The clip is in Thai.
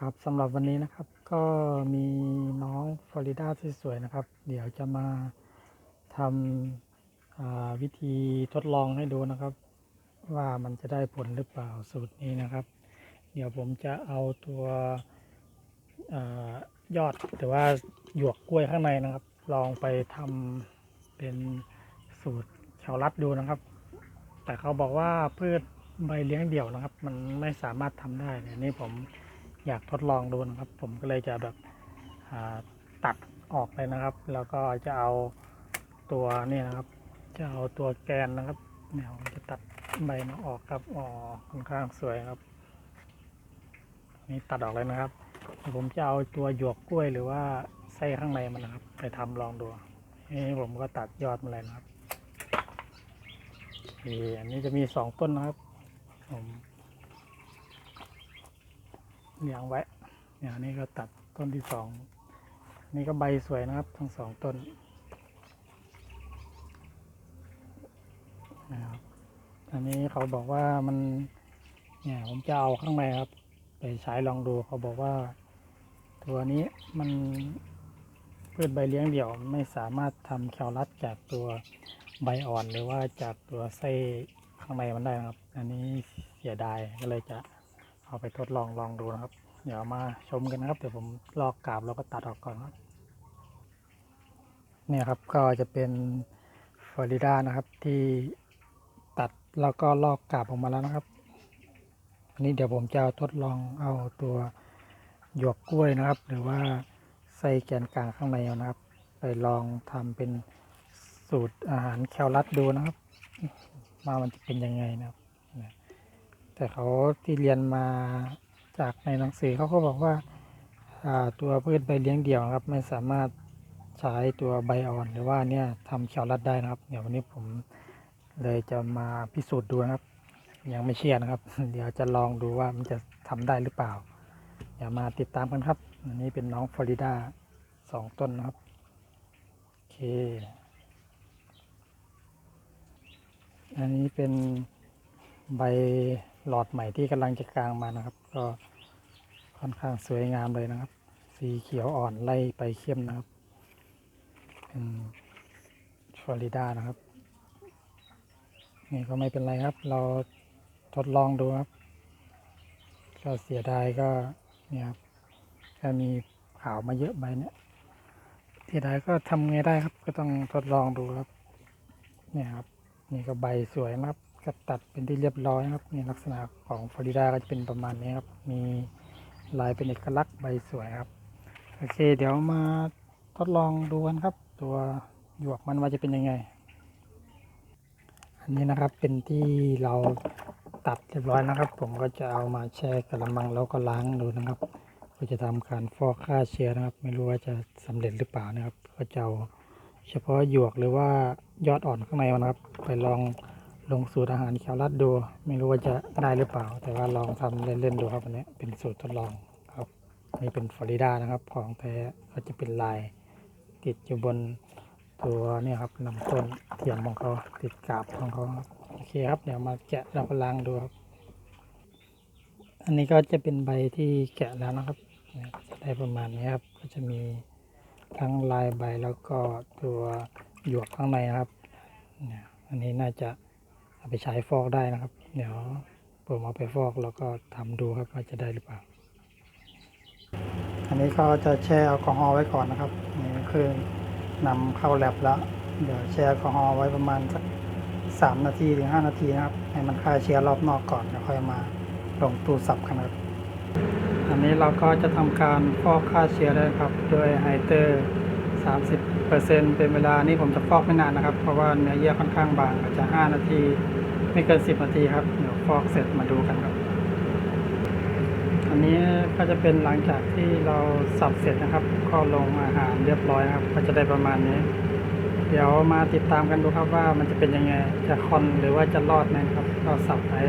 ครับสำหรับวันนี้นะครับก็มีน้องฟลอริดาที่สวยๆนะครับ เดี๋ยวจะมาทำาวิธีทดลองให้ดูนะครับ ว่ามันจะได้ผลหรือเปล่าสูตรนี้นะครับ เดี๋ยวผมจะเอาตัวอยอดหรือว่าหยวกกล้วยข้างในนะครับ ลองไปทำเป็นสูตรชาวรัดดูนะครับ แต่เขาบอกว่าพืชใบเลี้ยงเดี่ยวนะครับ มันไม่สามารถทำได้เนี่ยนี่ผม อยากทดลองดูนะครับ ผมก็เลยจะแบบตัดออกเลยนะครับ แล้วก็จะเอาตัวเนี่ยนะครับ จะเอาตัวแกนนะครับเนี่ยผมจะตัดใบมันออกครับอ๋อค่อนข้างสวยครับ นี่ตัดออกเลยนะครับ ผมจะเอาตัวหยวกกล้วยหรือว่าไส้ข้างในมันนะครับ ไปทำลองดูนี่ผมก็ตัดยอดมาเลยนะครับนี่อันนี้จะมีสองต้นนะครับผม เลี้ยงไว้เนี่ยนนี้ก็ตัดต้นที่สองนี่ก็ใบสวยนะครับ ทั้งสองต้นนะครับอันนี้เขาบอกว่ามันเนี่ยผมจะเอาข้างในครับ ไปใช้ลองดูเขาบอกว่า ตัวนี้มันพืชใบเลี้ยงเดี่ยวไม่สามารถทำแคลรัดจากตัวใบอ่อนหรือว่าจากตัวไส้ข้างในมันได้ครับ อันนี้เสียดายก็เลยจะ เอาไปทดลองลองดูนะครับ เดี๋ยวมาชมกันนะครับ เดี๋ยวผมลอกกาบแล้วก็ตัดออกก่อนครับเนี่ยครับก็จะเป็นฟลอริดานะครับที่ตัดแล้วก็ลอกกาบออกมาแล้วนะครับอันนี้เดี๋ยวผมจะเอาทดลองเอาตัวหยวกกล้วยนะครับ หรือว่าไส้แกนกลางข้างในนะครับ ไปลองทำเป็นสูตรอาหารแคลรัดดูนะครับว่ามันจะเป็นยังไงนะครับ แต่เขาที่เรียนมาจากในหนังสือเขาก็บอกว่าตัวพืชใบเลี้ยงเดี่ยวครับ ไม่สามารถใช้ตัวใบอ่อนหรือว่าเนี่ยทำแคลรัดได้นะครับ เดี๋ยววันนี้ผมเลยจะมาพิสูจน์ดูนะครับ ยังไม่เชื่อนะครับ เดี๋ยวจะลองดูว่ามันจะทำได้หรือเปล่าอย่ามาติดตามกันครับ อันนี้เป็นน้องฟลอริดาสองต้นนะครับโอเค อันนี้เป็นใบ หลอดใหม่ที่กำลังจะกลางมานะครับ ก็ค่อนข้างสวยงามเลยนะครับ สีเขียวอ่อนไล่ไปเข้มนะครับเป็นฟลอริดานะครับ นี่ก็ไม่เป็นไรครับ เราทดลองดูครับก็เสียดายก็เนี่ยครับถ้ามีข่าวมาเยอะไปเนี่ยเสียดายก็ทำไงได้ครับ ก็ต้องทดลองดูครับ เนี่ยครับ นี่ก็ใบสวยนะครับ ก็ตัดเป็นที่เรียบร้อยครับนี่ลักษณะของฟลอริดาก็จะเป็นประมาณนี้ครับ มีลายเป็นเอกลักษณ์ใบสวยครับ โอเค เดี๋ยวมาทดลองดูกันครับ ตัวหยวกมันว่าจะเป็นยังไง อันนี้นะครับเป็นที่เราตัดเรียบร้อยนะครับ ผมก็จะเอามาแช่กระมังแล้วก็ล้างดูนะครับเพื่อจะทำการฟอกฆ่าเชื้อนะครับ ไม่รู้ว่าจะสำเร็จหรือเปล่านะครับ ก็จะเอาเฉพาะหยวกหรือว่ายอดอ่อนข้างในมันนะครับ ไปลอง ลงสูตรอาหารแคลรัดดู ไม่รู้ว่าจะได้หรือเปล่า แต่ว่าลองทำเล่นๆดูครับอันนี้เป็นสูตรทดลองครับนี่เป็นฟลอริดานะครับของแท้ก็จะเป็นลายติดอยู่บนตัวนี่ครับลำต้นเทียมของเขาติดกาบของเขาโอเคครับเดี๋ยวมาแกะแล้วก็ล้างดูครับ อันนี้ก็จะเป็นใบที่แกะแล้วนะครับจะได้ประมาณนี้ครับก็จะมีทั้งลายใบแล้วก็ตัวหยวกข้างในนะครับอันนี้น่าจะ เอาไปใช้ฟอกได้นะครับ เดี๋ยวผมเอาไปฟอกแล้วก็ทำดูครับว่าจะได้หรือเปล่า อันนี้ก็จะแช่แอลกอฮอล์ไว้ก่อนนะครับนี่คือนำเข้าแลบแล้ว เดี๋ยวแช่แอลกอฮอล์ไว้ประมาณสักสามนาทีถึงห้านาทีนะครับ ให้มันฆ่าเชื้อรอบนอกก่อนแล้วค่อยมาลงตู้สับกันครับอันนี้เราก็จะทำการฟอกฆ่าเชื้อได้ครับด้วยไฮเตอร์ 30%เป็นเวลานี่ผมจะฟอกไม่นานนะครับ เพราะว่าเนื้อเยื่อค่อนข้างบางอาจจะ 5 นาที ไม่เกิน 10 นาทีครับ เดี๋ยวฟอกเสร็จมาดูกันครับ อันนี้ก็จะเป็นหลังจากที่เราสับเสร็จนะครับก็ลงอาหารเรียบร้อยครับ ก็จะได้ประมาณนี้ เดี๋ยวมาติดตามกันดูครับว่ามันจะเป็นยังไง จะคอนหรือว่าจะรอดไหมครับเราสับไว้